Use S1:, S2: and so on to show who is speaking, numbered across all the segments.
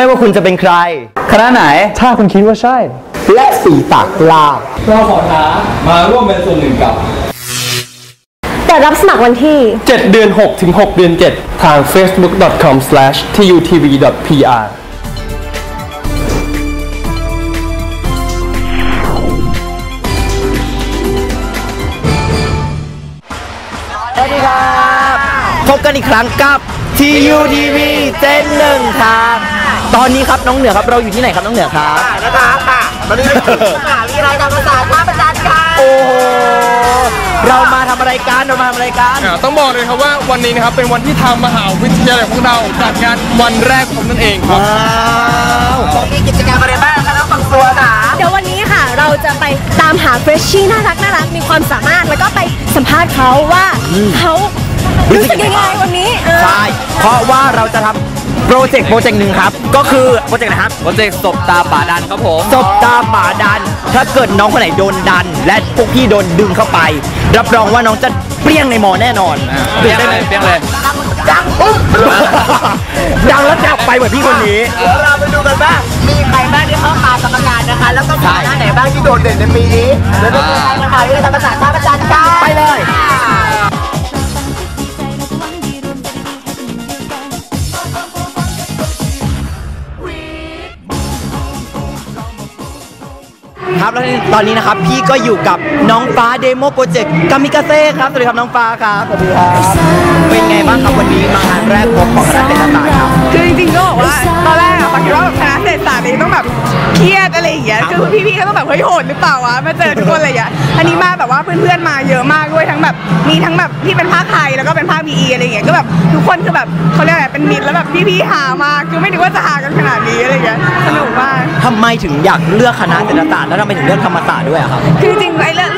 S1: ไม่ว่าคุณจะเป็นใคร คณะไหน
S2: ถ้าคุณคิดว่าใช่
S1: และสีปากกล้า
S3: เราขอท้ามาร่วมเป็นส่วนหนึ่งกับ
S4: แต่รับสมัครวันที่
S2: 7 เดือน 6 ถึง 6 เดือน 7 ทาง facebook.com/tutv.pr
S1: สวัสดีครับ พบกันอีกครั้งกับ TUTV เจนหนึ่งครับ ตอนนี้ครับน้องเหนือครับเราอยู่ที่ไหนครับน้องเหนือครับ
S5: นะคะค่ะตอนนี้เราอยู่ที่มหาวิทยาลัยธรรมศาสตร์ท่าประจันทร์ค่ะ
S1: โอ้โหเรามาทำอะไรกันเรามาทำอะไรกัน
S2: อ่าต้องบอกเลยครับว่าวันนี้นะครับเป็นวันที่ทางมหาวิทยาลัยของเราจัดงานวันแรกของนั่นเองครับ
S1: ว้าว
S5: มีกิจกรรมอะไรบ้างคะน้องฟังตัวค่ะ
S4: เดี๋ยววันนี้ค่ะเราจะไปตามหาเฟรชชี่น่ารักน่ารักมีความสามารถแล้วก็ไปสัมภาษณ์เขาว่าเขารู้สึกยังไงวันนี้เออ
S1: ใช่เพราะว่าเราจะทำ โปรเจกต์โปรเจกต์หนึ่งครับ ก็คือโปรเจกต์อะไรครับ
S3: โปรเจกต์ศพตาป่าดันครับผม
S1: ศพตาหมาดัน ถ้าเกิดน้องคนไหนโดนดัน และพวกพี่โดนดึงเข้าไป รับรองว่าน้องจะเปรี้ยงในหมอแน่นอน
S3: เปรี้ยงเลยเปรี้ยงเลย
S1: ดังปุ๊บดังแล้วจับไปเหมือนพี่คนนี้
S5: เดี๋ยวเราไปดูกันว่ามีใครบ้างที่เข้ามากรรมการนะคะ แล้วก็มีคณะไหนบ้างที่โดดเด่นในปีนี้เดี๋ยวเราไปดูกันมหาวิทยาลัยธรรมศาสตร์ท่าประจันทร์ค่ะ
S1: ไปเลย ครับแล้วตอนนี้นะครับพี่ก็อยู่กับน้องฟ้าเดโมโปรเจกต์กามิกาเซ่ครับสวัสดีครับน้องฟ้าครับสวัสดีครับเป็นไงบ้างครับวันนี้มางานแรกของคณะเศรษฐศาสตร์ครับ
S6: คือจริงๆก็บอกว่าตอนแรกอะปาคิว่าแบบคณะเศรษฐศาสตร์นี้ต้องแบบ เครียดอะไรอย่างเงี้ย
S1: ครับ
S6: คือพี่ๆก็ต้องแบบเฮ้ยโหดหรือเปล่าวะมาเจอทุกคนอะไรอย่างเงี้ยอันนี้มาแบบว่าเพื่อนๆมาเยอะมากด้วยทั้งแบบมีทั้งแบบที่เป็นภาคไทยแล้วก็เป็นภาคบีอีอะไรอย่างเงี้ยก็แบบทุกคนคือแบบเขาเรียกอะไรเป็นมิตรแล้วแบบพี่ๆหามากคือไม่นึกว่าจะหากันขนาดนี้อะไรอย่างเงี้ยสนุกมาก
S1: ทำไมถึงอยากเลือกคณะเศรษฐศาสตร์แล้วทำไมถึงเลือกธรรมศาสตร์ด้วยอะครับ
S6: คือจริงๆไอ้เรื่องเ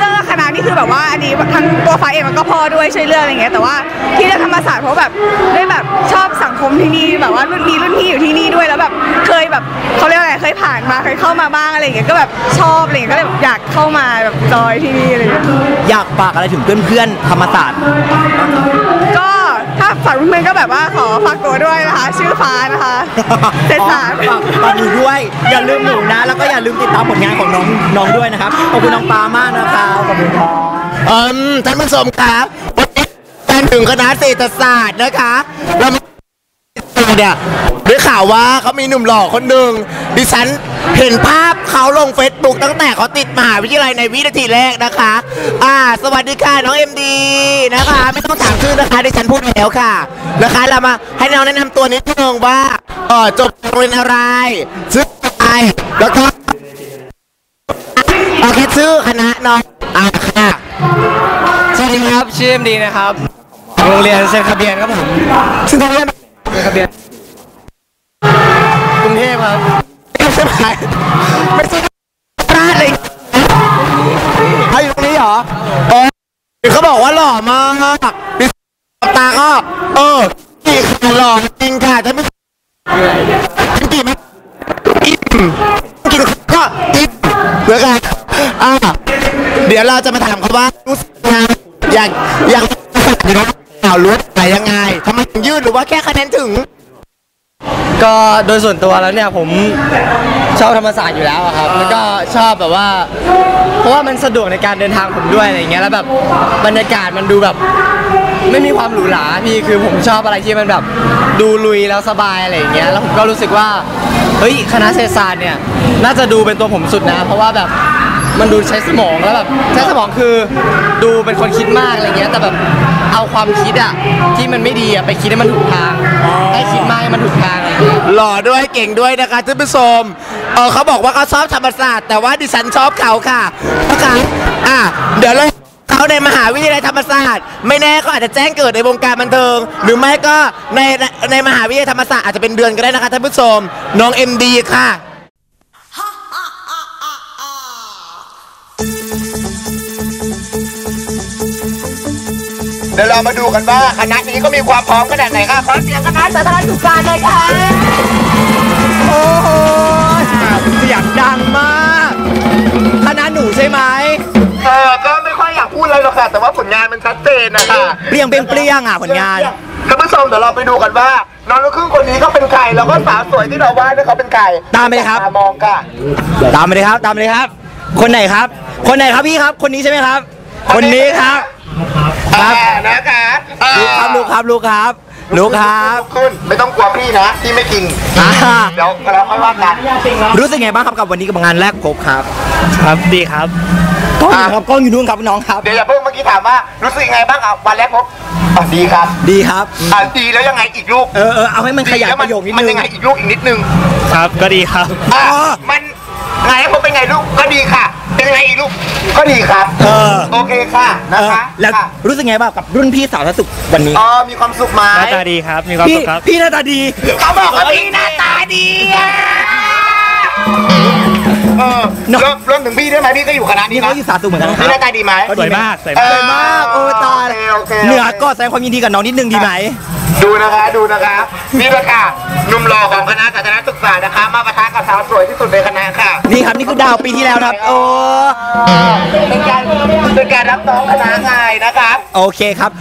S6: รื่อง คือแบบว่าอันนี้ทั้งตัวฟ้าเองมันก็พ่อด้วยช่วยเรื่องอะไรเงี้ยแต่ว่าที่เลือกธรรมศาสตร์เพราะแบบได้แบบชอบสังคมที่นี่แบบว่ารุ่นมีรุ่นพี่อยู่ที่นี่ด้วยแล้วแบบเคยแบบเขาเรียกอะไรเคยผ่านมาเคยเข้ามาบ้างอะไรเงี้ยก็แบบชอบอะไรเงี้ยก็เลยแบบอยากเข้ามาแบบจอยที่นี่อะไรเงี้ย
S1: อยากฝากอะไรถึงเพื่อนๆธรรมศาสตร์
S6: ก็ ถ้าฝากเพื่อนๆก็แบบว่าขอฝากตัวด้วยนะคะ ชื่อฟ้านะคะเศรษฐศาสตร์
S1: ฝากฝากหนูด้วย อย่าลืมหนูนะ แล้วก็อย่าลืมติดตามผลงานของน้องน้องด้วยนะครับ ขอบคุณน้องปามากนะครับขอบคุณครับ
S5: อืมท่านผู้ชมครับวันนี้การถึงคณะเศรษฐศาสตร์นะคะเรามา เนี่ยได้ข่าวว่าเขามีหนุ่มหล่อคนหนึ่งดิฉันเห็นภาพเขาลงเฟซบุ๊กตั้งแต่เขาติดมหาวิทยาลัยในวินาทีแรกนะคะ อ่า สวัสดีค่ะน้องเอ็มดีนะคะ ไม่ต้องถามชื่อนะคะดิฉันพูดไปแล้วค่ะนะคะเรามาให้น้องแนะนำตัวนิดนึงว่าเออจบโรงเรียนอะไรชื่ออะไรแล้วก็เอาแค่ชื่อคณะน้องอ่าค่ะ
S2: สวัสดีครับชื่อเอ็มดีนะครับโรงเรียนเซนคาเบียนครับผม
S5: ซึ่งตรงนี้
S2: เซนคาเบียนกรุงเทพครับ
S5: ไม่ใช่ไหมไม่ใช่พลาดเลยเขาอยู่ตรงนี้เหรอเออเขาบอกว่าหล่อมากดิตาก็เออกี่ค่ะหล่อจริงค่ะท่านผู้ชมกินกี่ไหมอิ่มกินก็อิ่มเหลือกันอ่าเดี๋ยวเราจะมาถามเขาว่ารู้สึกยังไงอยากอยากอยู่นะข่าวรู้
S2: ก็โดยส่วนตัวแล้วเนี่ยผมชอบธรรมศาสตร์อยู่แล้วอะครับแล้วก็ชอบแบบว่า เพราะว่ามันสะดวกในการเดินทางผมด้วยอะไรอย่างเงี้ยแล้วแบบบรรยากาศมันดูแบบไม่มีความหรูหราพี่คือผมชอบอะไรที่มันแบบดูลุยแล้วสบายอะไรอย่างเงี้ยแล้วผมก็รู้สึกว่าเฮ้ยคณะเศรษฐศาสตร์เนี่ยน่าจะดูเป็นตัวผมสุดนะ เพราะว่าแบบ มันดูใช้สมองแล้วแบบใช้สมองคือดูเป็นคนคิดมากอะไรเงี้ยแต่แบบเอาความคิดอะที่มันไม่ดีอะไปคิดให้มันถูกทางให้คิดมากให้มันถูกทางอะไรอย่างเงี้ย
S5: หล่อด้วยเก่งด้วยนะคะท่านผู้ชมเออเขาบอกว่าเขาชอบธรรมศาสตร์แต่ว่าดิฉันชอบเขาค่ะนะคะอะเดี๋ยวเราเขาในมหาวิทยาลัยธรรมศาสตร์ ไม่แน่ก็อาจจะแจ้งเกิดในวงการบันเทิง หรือไม่ก็ในในมหาวิทยาลัยธรรมศาสตร์อาจจะเป็นเดือนก็ได้นะคะท่านผู้ชมน้องเอ็มดีค่ะ เดี๋ยวเรามาดูกันว่าคณะนี้ก็มีความพร้อมขนาดไหนค่ะขอเสียงคณะสาธารณสุขศาสตร์เลยค่ะ
S1: โอ้โหเสียงดังมากคณะหนูใช่ไหม
S5: เออก็ไม่ค่อยอยากพูดอะไรหรอกค่ะ แต่ว่าผลงานมันชัดเจนนะคะ
S1: เปรี้ยงเปรี้ยงเปรี้ยงอะผลงาน
S5: ท่านผู้ชมเดี๋ยวเราไปดูกันว่าน้องลูกครึ่งคนคนนี้เขาเป็นใครแล้วก็สาวสวยที่เราวาดเนี่ยเขาเป็นใคร
S1: ตามไปเลยครับ
S5: มองค่ะ
S1: ตามมาเลยครับ ตามมาเลยครับ คนไหนครับ คนไหนครับพี่ครับ คนนี้ใช่ไหมครับ คนนี้ครับ ครับ
S5: อ่านะคะ
S1: ลูกครับลูกครับลูกครับลูกครับ
S5: ขึ้นไม่ต้องกลัวพี่นะพี่ไม่กิน
S1: อ่า
S5: เดี๋ยวเราค่อยว่ากัน
S1: รู้สึกไงบ้างครับกับวันนี้กับงานแรกพบครับ
S2: ครับดีครับ
S1: กล้องอยู่ครับกล้องอยู่นู่นครับน้องครับ
S5: เดี๋ยวอย่าเพิ่งเมื่อกี้ถามว่ารู้สึกยังไงบ้างอะวันแรกพบอะดีครับ
S1: ดีครับ
S5: อะดีแล้วยังไงอีกลูก
S1: เออเออเอาให้มันขยาย
S5: แล้ว
S1: ประโยคนิด
S5: มัน
S1: นึ
S5: ยังงไงอีกลูกอีกนิดนึง
S2: ครับก็ดีครับ
S5: อะ
S1: อ๋อ
S5: มันไงพบเป็นไงลูกก็ดีค่ะ เป็นยังไงอีกลูก ก็ดีครับ
S1: เออ
S5: โอเคค่ะ
S1: เอ
S5: นะ
S1: อ
S5: คะ
S1: แล้ว
S5: ค่ะ
S1: รู้สึกไงบ้างกับรุ่นพี่สาวทัสุขวันนี้
S5: อ๋อมีความสุขไหม
S2: หน้าตาดีครับ มีความ
S1: พี่
S2: สุขครับ
S1: พี่หน้าตาดี
S5: เขาบอกว่าพี่หน้าตาดีอะเออ
S1: เนอะ
S5: รวมรวมถึงพี่ด้วยไหมพี่ก็อยู่คณะนี้
S1: นี่
S5: นะ
S1: เขาอยู่สาวสุขเหมือนกันนะค
S5: พี่ห
S1: รั
S5: น้าตาดีไหม
S2: สวยมากสวย
S5: เอ
S2: มาก
S1: สวยมาก โอ้ตาย
S5: โอเคโอเค
S1: เหนือก็แสดงความยินดีกับน้องนิดนึงดีไหม
S5: ดูนะคะดูนะคะนี่แหละค่ะหนุ่มหล่อของคณะสาธารณศึกษานะคะ มาประทะกับสาวสวยที่สุดในคณะค่ะ
S1: นี่ครับนี่คือดาวปีที่แล้วนะครับ โอ้
S5: เป็นการเป็นการรับน้องคณะไงนะครับ
S1: โอเคครับ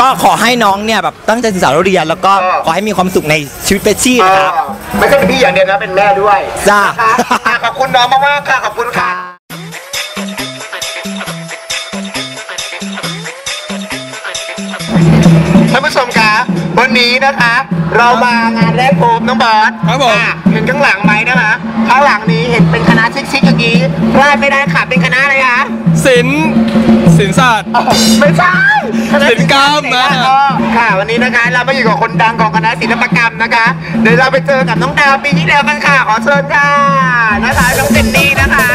S1: ก็ขอให้น้องเนี่ยแบบตั้งใจศึกษาเรียนแล้วก็
S5: เออ
S1: ขอให้มีความสุขในชีวิตเปชชี่นะครับ
S5: ไม่ใช่เป็นพี่อย่างเดียวนะเป็นแม่ด้วย
S1: จ้า
S5: นะคะอะขอบคุณน้องมากๆค่ะขอบคุณค่ะานผู้ชมคะวันนี้นะคะ เรามางานแรกพบน้องบอส
S2: ครับผม
S5: อะเห็นข้างหลังไหมนะคะข้างหลังนี้เห็นเป็นคณะชิคๆอย่างนี้พลาดไม่ได้ค่ะเป็นคณะอะไรคะ
S2: ศิลป์ศิลปศาสตร์
S5: ไม่ใช่คณะ
S2: ศิลปกรรมนะ
S5: เออค่ะ วันนี้นะคะ เรามาอยู่กับคนดังของคณะศิลปกรรมนะคะ เดี๋ยวเราไปเจอกับน้องดาวปีที่แล้วกันค่ะ ขอเชิญค่ะนะคะน้องเจนนี่นะคะ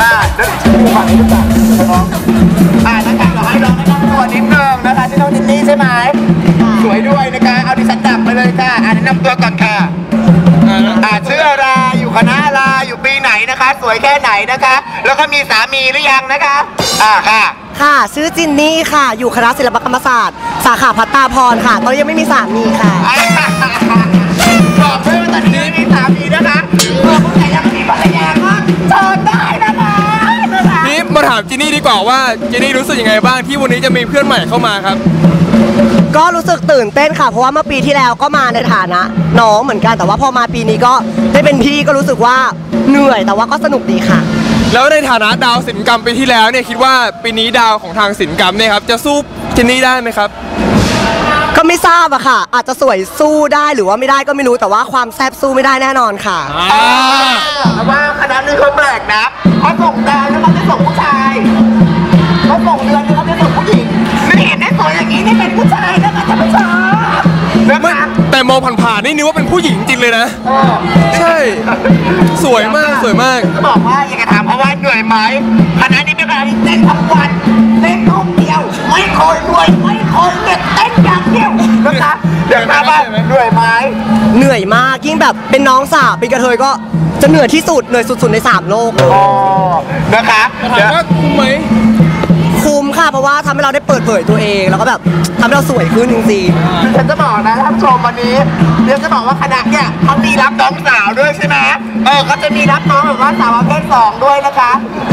S5: อ่าเดี๋ยวฝั่งนี้ดีกว่าน้องอ่านะคะเราให้น้องแนะนำตัวนิดนึงนะคะที่น้องเจนนี่ใช่ไหม สวยด้วยนะคะเอาดิฉันดับไปเลยค่ะอ่าแนะนำตัวก่อนค่ะอ่าชื่ออะไรอยู่คณะอะไรอยู่ปีไหนนะคะ สวยแค่ไหนนะคะ แล้วก็มีสามีหรือยังนะคะอ่าค่ะ
S7: ค่ะชื่อจินนี่ค่ะ อยู่คณะศิลปกรรมศาสตร์ สาขาพัตตาพรค่ะตอนนี้ยังไม่มีสามีค่ะ
S5: บอกด้วยว่าตอนนี้มีสามีนะคะเมื่อผู้ชายยังไม่มีภรรยาก็เชิญได้นะคะนะคะ
S8: นี่มาถามจินนี่ดีกว่าว่าจินนี่รู้สึกยังไงบ้างที่วันนี้จะมีเพื่อนใหม่เข้ามาครับ
S7: ก็รู้สึกตื่นเต้นค่ะ เพราะว่าเมื่อปีที่แล้วก็มาในฐานะน้องเหมือนกัน แต่ว่าพอมาปีนี้ก็ได้เป็นพี่ก็รู้สึกว่าเหนื่อยแต่ว่าก็สนุกดีค่ะ
S8: แล้วในฐานะดาวศิลปกรรมปีที่แล้วเนี่ยคิดว่าปีนี้ดาวของทางศิลปกรรมเนี่ยครับจะสู้จินนี่ได้ไหมครับ
S7: ก็ไม่ทราบอะค่ะ อาจจะสวยสู้ได้หรือว่าไม่ได้ก็ไม่รู้แต่ว่าความแซ่บสู้ไม่ได้แน่นอนค่ะ
S5: แต่ว่าคณะนี้เขาแปลกนะเขาส่งดาวแล้วเขาไม่ส่งผู้ชายเขาส่งเดือน ม่เห็นได้สวยอย่างนี้นี่เป็นผู้ชายนะคะท่านผู้ชมนะ
S8: ไม่
S5: คะ
S8: แต่มองผ่านๆนี่นึกว่าเป็นผู้หญิงจริงเลยนะ
S5: เออ
S8: ใช่ สวยมากสวยมาก
S5: จะบอกว่าอยากจะถามเขาว่าเหนื่อยไหมคณะนี้เป็นคณะที่เต้นทั้งวันเต้นทุกเดียว ไม่เคยรวยไม่เคยเด็ดเต้นอย่างเดียวนะคะอยากถามว่าเหนื่อยไหม
S7: เหนื่อยมากยิ่งแบบเป็นน้องสาวเป็นกระเทยก็จะเหนื่อยที่สุดเหนื่อยสุดๆในสามโลกเลย
S5: อ๋อนะคะ
S8: ถามว่าคุ้มไหม
S7: ค่ะ เพราะว่าทำให้เราได้เปิดเผยตัวเอง แล้วก็แบบทำให้เราสวยขึ้นจริงๆ
S5: ฉันจะบอกนะท่านผู้ชมวันนี้เดี๋ยวจะบอกว่าคณะเนี่ยเขามีรับน้องสาวด้วยใช่ไหมเออเขาจะมีรับน้องแบบว่าสาวประเภทสองด้วยนะคะ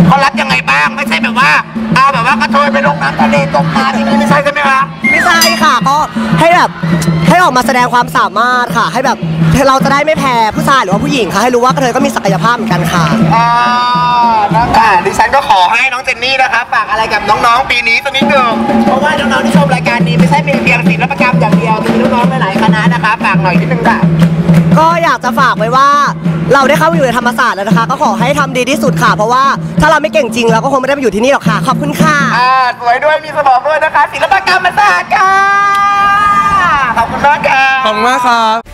S5: เขารับยังไงบ้างไม่ใช่แบบว่าเอาแบบว่ากระโถยไปลงน้ำทะเลตกปลาอย่างนี้ไม่ใช่ใช่ไหมคะ
S7: ใช่ค่ะก็ให้แบบให้ออกมาแสดงความสามารถค่ะ ให้แบบเราจะได้ไม่แพ้ผู้ชายหรือว่าผู้หญิงค่ะให้รู้ว่ากระเทยก็มีศักยภาพเหมือนกันค่ะ
S5: อ่านะคะดิฉันก็ขอให้น้องเจนนี่นะคะฝากอะไรกับน้องๆปีนี้สักนิดหนึ่งเพราะว่าน้องๆที่ชมรายการนี้ไม่ใช่มีเพียงศิลปกรรมอย่างเดียวจะมีน้องๆหลายๆคณะนะคะฝากหน่อยนิดนึงค่ะ
S7: ก็อยากจะฝากไว้ว่า เราได้เข้ามาอยู่ในธรรมศาสตร์แล้วนะคะ ก็ขอให้ทำดีที่สุดค่ะ เพราะว่าถ้าเราไม่เก่งจริงเราก็คงไม่ได้มาอยู่ที่นี่หรอกค่ะ ขอบคุณค่ะ
S5: อ่าสวยด้วยมีสมองด้วยนะคะ ศิลปกรรมศาสตร์ค่ะ ขอบคุณมากค่ะ
S8: ขอบคุณมากครับ